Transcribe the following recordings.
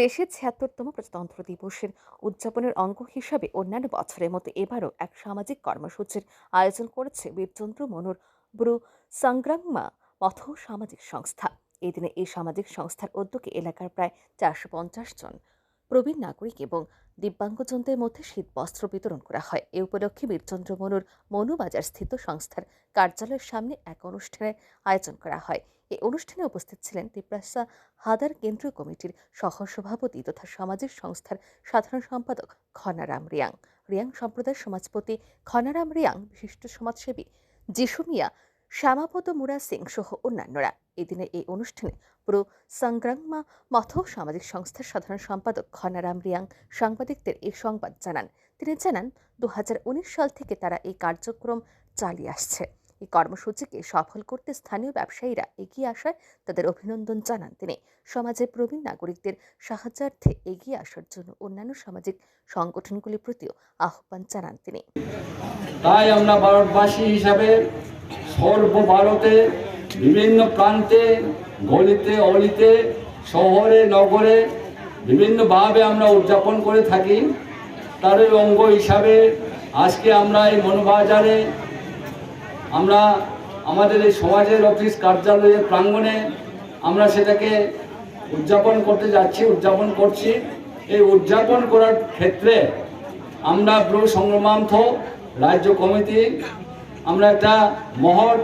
দেশের ছিয়াত্তরতম প্রজাতন্ত্র দিবসের উদযাপনের অঙ্গ হিসাবে অন্যান্য বছরের মতো এবারও এক সামাজিক কর্মসূচির আয়োজন করেছে বীরচন্দ্র মনুর ব্রু সংগ্রামমা মথ সামাজিক সংস্থা। এই দিনে এই সামাজিক সংস্থার উদ্যোগে এলাকার প্রায় চারশো পঞ্চাশ জন প্রবীণ নাগরিক এবং দিব্যাঙ্গজনদের মধ্যে শীত বস্ত্র বিতরণ করা হয়। এ উপলক্ষে বীরচন্দ্র মনুর মনুবাজার স্থিত সংস্থার কার্যালয়ের সামনে এক অনুষ্ঠানের আয়োজন করা হয়। এই অনুষ্ঠানে উপস্থিত ছিলেন তিপ্রাসা হাদার কেন্দ্রীয় কমিটির সহসভাপতি তথা সামাজিক সংস্থার সাধারণ সম্পাদক খনারাম রিয়াং। রিয়াং সম্প্রদায়ের সমাজপতি খনারাম রিয়াং, বিশিষ্ট সমাজসেবী যিশু মিয়া, শ্যামাপদ মুরা সিং সহ অন্যান্যরা। এদিনে এই অনুষ্ঠানে পুরো সংগ্রামমা মথ সামাজিক সংস্থার সাধারণ সম্পাদক খনারাম রিয়াং সাংবাদিকদের এই সংবাদ জানান। তিনি জানান দু হাজার উনিশ সাল থেকে তারা এই কার্যক্রম চালিয়ে আসছে। এই কর্মসূচিকে সফল করতে স্থানীয় ব্যবসায়ীরা এগিয়ে আসায় তাদের অভিনন্দন জানান তিনি। সমাজের প্রবীণ নাগরিকদের সাহায্যার্থে এগিয়ে আসার জন্য অন্যান্য সামাজিক সংগঠনগুলির প্রতিও আহ্বান জানান তিনি। তাই আমরা ভারতবাসী হিসাবে সর্বভারতে বিভিন্ন প্রান্তে, গলিতে, অলিতে, শহরে, নগরে বিভিন্নভাবে আমরা উদযাপন করে থাকি। তারই অঙ্গ হিসাবে আজকে আমরা এই মনোবাজারে আমরা আমাদের এই সমাজের অফিস কার্যালয়ের প্রাঙ্গণে আমরা সেটাকে উদযাপন করতে যাচ্ছি, উদযাপন করছি। এই উদযাপন করার ক্ষেত্রে আমরা ব্রু সংগ্রামান্থ, রাজ্য কমিটি, আমরা একটা মহৎ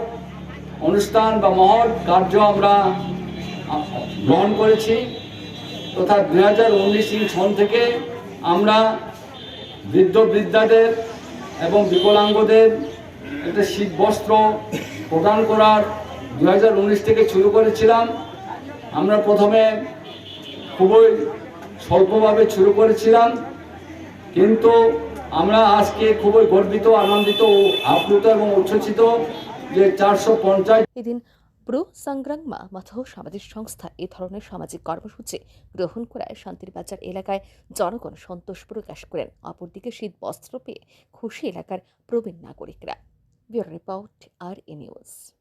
অনুষ্ঠান বা মহৎ কার্য আমরা গ্রহণ করেছি তথা দুই হাজার উনিশ সন থেকে আমরা বৃদ্ধ বৃদ্ধাদের এবং বিকলাঙ্গদের একটা শীত বস্ত্র প্রদান করার দুই হাজার উনিশ থেকে শুরু করেছিলাম। আমরা প্রথমে খুবই স্বল্পভাবে শুরু করেছিলাম। কিন্তু আমরা আজকে খুবই গর্বিত, আনন্দিত ও আপ্লুত এবং উচ্ছ্বসিত যে চারশো পঞ্চাশ এদিন প্রো সংগ্রামমা মথ সামাজিক সংস্থা এ ধরনের সামাজিক কর্মসূচি গ্রহণ করায় শান্তির বাজার এলাকায় জনগণ সন্তোষ প্রকাশ করেন। অপরদিকে শীত বস্ত্র পেয়ে খুশি এলাকার প্রবীণ নাগরিকরা। we rip out our annuals.